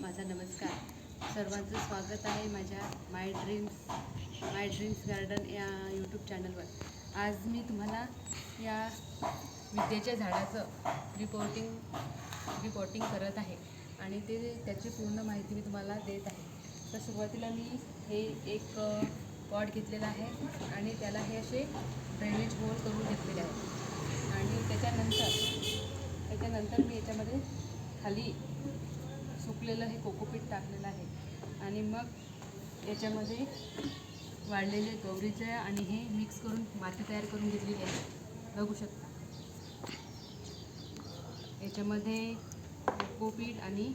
माझा नमस्कार. सर्वांचं स्वागत आहे माझ्या my dreams my dreams garden या यूट्यूब चॅनलवर आज मी तुम्हाला या विद्येच्या झाडाचं रिपोर्टिंग रिपोर्टिंग करत आहे आणि ते त्याची पूर्ण माहिती मी तुम्हाला देत आहे. तर सुरुवातीला मी हे एक पॉट घेतलेला आहे आणि त्याला हे असे ड्रेनेज होल करून घेतलेले आहे. आणि त्याच्यानंतर त्याच्यानंतर मी याच्यामध्ये खाली सुकलेलं हे कोकोपीट टाकलेलं आहे. आणि मग याच्यामध्ये वाढलेले गौरीचं आणि हे मिक्स करून माती तयार करून घेतलेली आहे. बघू शकता. याच्यामध्ये कोकोपीट आणि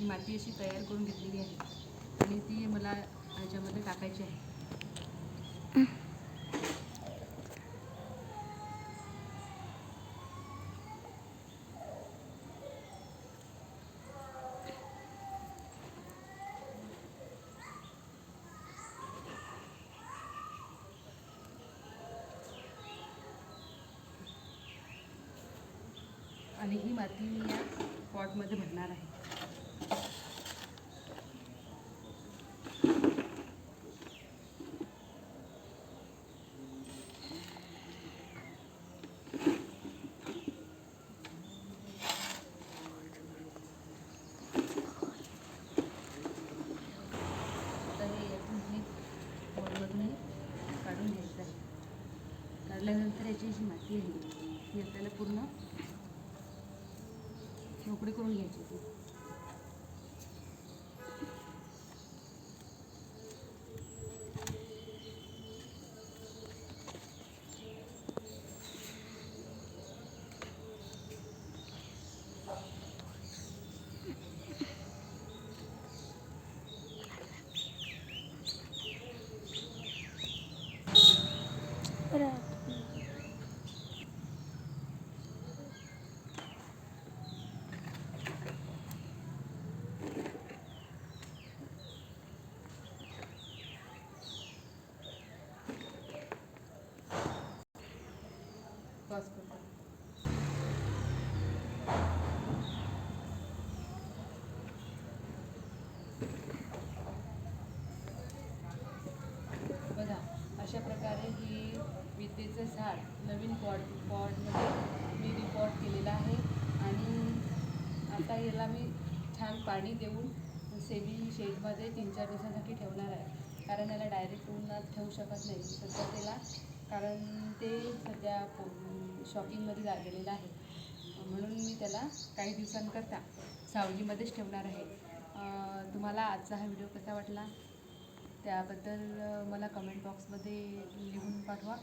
माती अशी तयार करून घेतलेली आहे. आणि ती मला याच्यामध्ये टाकायची आहे. आणि ही माती मी या पॉटमध्ये भरणार आहे. आता हे यातून हे पॉटमधून काढून घ्यायचं आहे. काढल्यानंतर याची जी माती आहे. ही आपल्याला पूर्ण मोकळी करून घ्यायची ती क्रॉस करतो बघा अशा प्रकारे ही विद्येचं झाड नवीन पॉड पॉटमध्ये मी रिपॉर्ट केलेला आहे. आणि आता याला मी छान पाणी देऊन सेमी शेडमध्ये तीन चार दिवसांसाठी ठेवणार आहे. कारण याला डायरेक्ट उन्हात ठेवू शकत नाही. सध्या त्याला कारण ते सध्या शॉकिंगमध्ये जा गेलेलं आहे. म्हणून मी त्याला काही दिवसांकरता सावलीमध्येच ठेवणार आहे. तुम्हाला आजचा हा व्हिडिओ कसा वाटला? त्याबद्दल मला कमेंट बॉक्समध्ये लिहून पाठवा.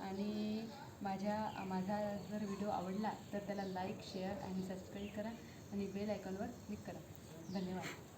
आणि माझ्या माझा जर व्हिडिओ आवडला तर त्याला लाईक शेअर आणि सबस्क्राईब करा. आणि बेल आयकॉनवर क्लिक करा. धन्यवाद.